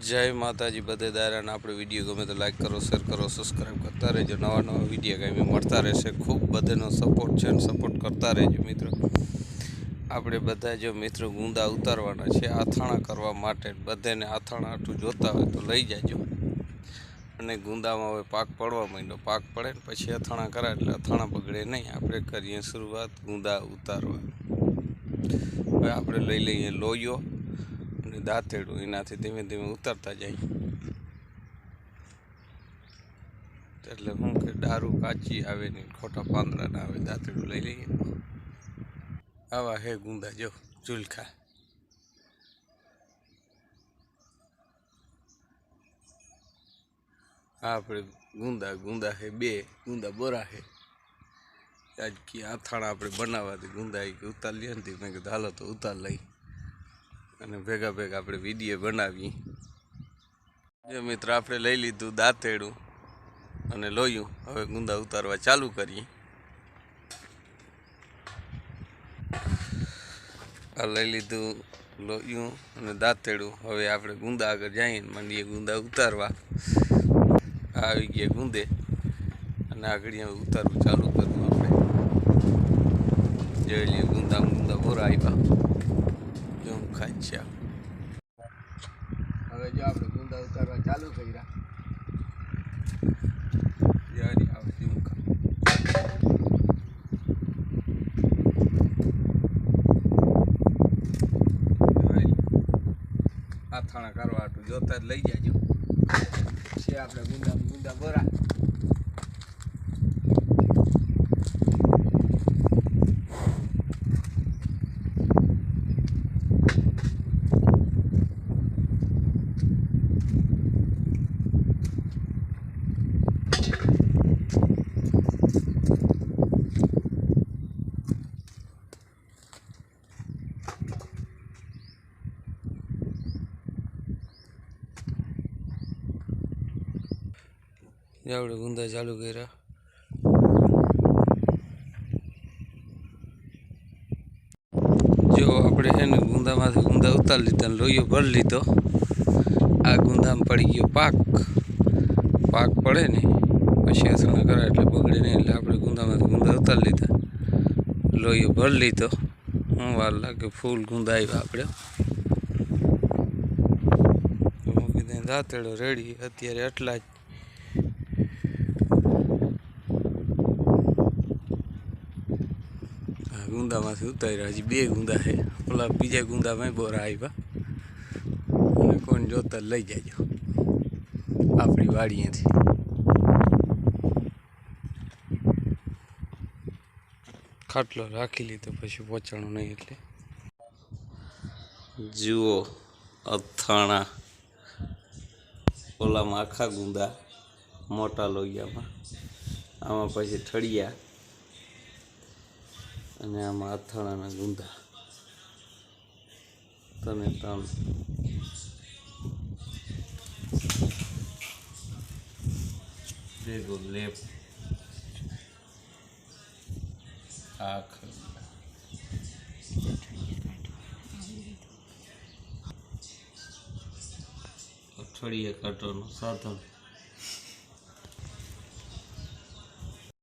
જય માતાજી, બધે દાયરાને આપણે વીડિયો ગમે તો લાઈક કરો શેર કરો સબસ્ક્રાઈબ કરતા રહેજો. નવા નવા વીડિયો કાંઈ મળતા રહેશે. ખૂબ બધાનો સપોર્ટ છે અને સપોર્ટ કરતા રહેજો મિત્રો. આપણે બધા જો મિત્રો ગુંદા ઉતારવાના છે, આથાણા કરવા માટે બધાને આથાણા આટું જોતા હોય તો લઈ જાજો. અને ગુંદામાં હવે પાક પડવા માંડ્યો. પાક પડે ને પછી અથાણા કરાય એટલે અથાણા બગડે નહીં. આપણે કરીએ શરૂઆત ગુંદા ઉતારવા. હવે આપણે લઈ લઈએ લોયો. અને દાંતેડું, એનાથી ધીમે ધીમે ઉતરતા જાય. એટલે શું કે દારૂ કાચી આવે ને ખોટા પાંદડા ના આવે, દાંતેડું લઈ લઈએ. આવા હે ગુંદા, જો ચૂલખા આપણે ગુંદા ગુંદા હે બે, ગુંદા બોરા હે. આજ કી આથાણા આપણે બનાવવાથી ગુંદા એ ઉતાર લઈએ ને મેં કીધું, હાલો તો ઉતાર લઈ. અને ભેગા ભેગા આપણે વીડિયો બનાવી જે મિત્ર, આપણે લઈ લીધું દાંતેડું અને લોયું. હવે ગુંદા ઉતારવા ચાલુ કરીએ. આ લઈ લીધું લોયું અને દાંતેડું. હવે આપણે ગુંદા આગળ જઈએ ને માંડીએ ગુંદા ઉતારવા. આવી ગયા ગુંદે. અને આગળ ઉતારવું ચાલુ કરવું આપણે. જોઈ લઈએ ગુંદા ગુંદા બોરા આવ્યા. ખાચ્યા હવે જો આપણે ગુંદા ઉતારવા ચાલુ કર્યા. યારી આવે ઝુમખા આથાણા કરવા જોતા જ લઈ જાજો. છે આપણે ગુંદા ગુંદા બોરા આપણે ગુંદા ચાલુ કર્યા જો આપણે છે ને ગુંદામાંથી ગુંદા ઉતારી લીધા ને લોહીઓ ભરી લીધો આ ગુંદામાં પડી ગયો પાક પાક પડે ને પછી અથાણા કરાય એટલે બગડે નહીં એટલે આપણે ગુંદામાંથી ગુંદા ઉતારી લીધા. લોહીઓ ભરી લીધો. હું વાર લાગે ફૂલ ગુંદા આવ્યા આપણે મૂકી દઈને દાંતેડો રેડી. અત્યારે એટલા જ ગુંદામાંથી ઉતાર્યા. હજી બે ગુંદા છે. પેલા બીજા ગુંદામાં બોરા આવ્યા અને કોણ જોતા લઈ જાજો. આપણી વાડીએથી ખાટલો રાખી લીધો, પછી પહોંચાણું નહીં એટલે. જુઓ, અથાણા. ઓલામાં આખા ગુંદા મોટા લોહિયામાં. આમાં પછી ઠળિયા. અને આમાં અથાણાના ગુંદા. તને ત્રણ ભેગો લેપ. આખ. અઠવાડિયે કાઢવાનું સાધન.